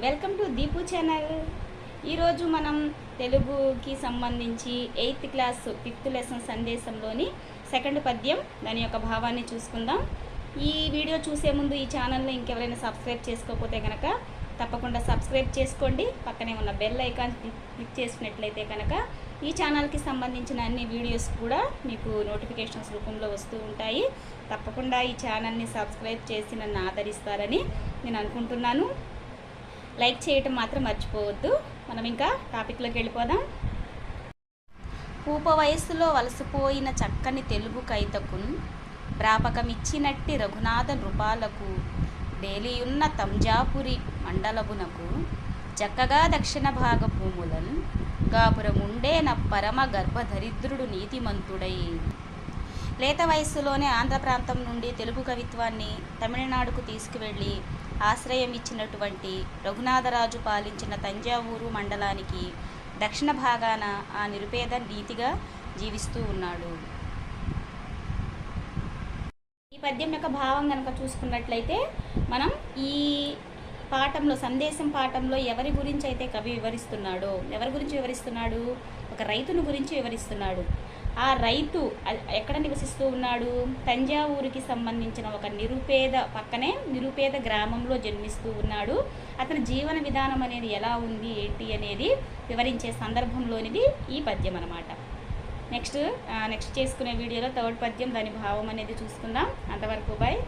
Welcome to Deepu channel. ఈరోజు మనం తెలుగుకి సంబంధించి ఎయిత్ క్లాస్ ఫిఫ్త్ లెసన్ సందేశంలోని సెకండ్ పద్యం దాని యొక్క భావాన్ని చూసుకుందాం. ఈ వీడియో చూసే ముందు ఈ ఛానల్ని ఇంకెవరైనా సబ్స్క్రైబ్ చేసుకోకపోతే కనుక తప్పకుండా సబ్స్క్రైబ్ చేసుకోండి. పక్కనే ఉన్న బెల్ ఐకాన్ క్లిక్ చేసినట్లయితే కనుక ఈ ఛానల్కి సంబంధించిన అన్ని వీడియోస్ కూడా మీకు నోటిఫికేషన్స్ రూపంలో వస్తూ ఉంటాయి. తప్పకుండా ఈ ఛానల్ని సబ్స్క్రైబ్ చేసి నన్ను ఆదరిస్తారని నేను అనుకుంటున్నాను. లైక్ చేయటం మాత్రం మర్చిపోవద్దు. మనం ఇంకా టాపిక్లోకి వెళ్ళిపోదాం. పూప వయస్సులో వలసిపోయిన చక్కని తెలుగు కైతకున్ ప్రాపకమిచ్చినట్టి రఘునాథ నృపాలకు డేలియున్న తంజాపురి మండలమునకు చక్కగా దక్షిణ భాగ భూములన్ గాపురముండేన పరమ గర్భధరిద్రుడు నీతిమంతుడై లేత వయస్సులోనే ఆంధ్ర ప్రాంతం నుండి తెలుగు కవిత్వాన్ని తమిళనాడుకు తీసుకువెళ్ళి ఆశ్రయం ఇచ్చినటువంటి రఘునాథరాజు పాలించిన తంజావూరు మండలానికి దక్షిణ భాగాన ఆ నిరుపేద నీతిగా జీవిస్తూ ఉన్నాడు. ఈ పద్యం యొక్క భావం కనుక చూసుకున్నట్లయితే మనం ఈ పాఠంలో సందేశం పాఠంలో ఎవరి గురించి అయితే కవి వివరిస్తున్నాడో ఎవరి గురించి వివరిస్తున్నాడు? ఒక రైతును గురించి వివరిస్తున్నాడు. ఆ రైతు ఎక్కడ నివసిస్తూ ఉన్నాడు? తంజావూరుకి సంబంధించిన ఒక నిరుపేద పక్కనే నిరుపేద గ్రామంలో జన్మిస్తూ ఉన్నాడు. అతని జీవన విధానం అనేది ఎలా ఉంది? ఏంటి? అనేది వివరించే సందర్భంలోనిది ఈ పద్యం అన్నమాట. నెక్స్ట్ నెక్స్ట్ చేసుకునే వీడియోలో థర్డ్ పద్యం దాని భావం అనేది చూసుకుందాం. అంతవరకు బాయ్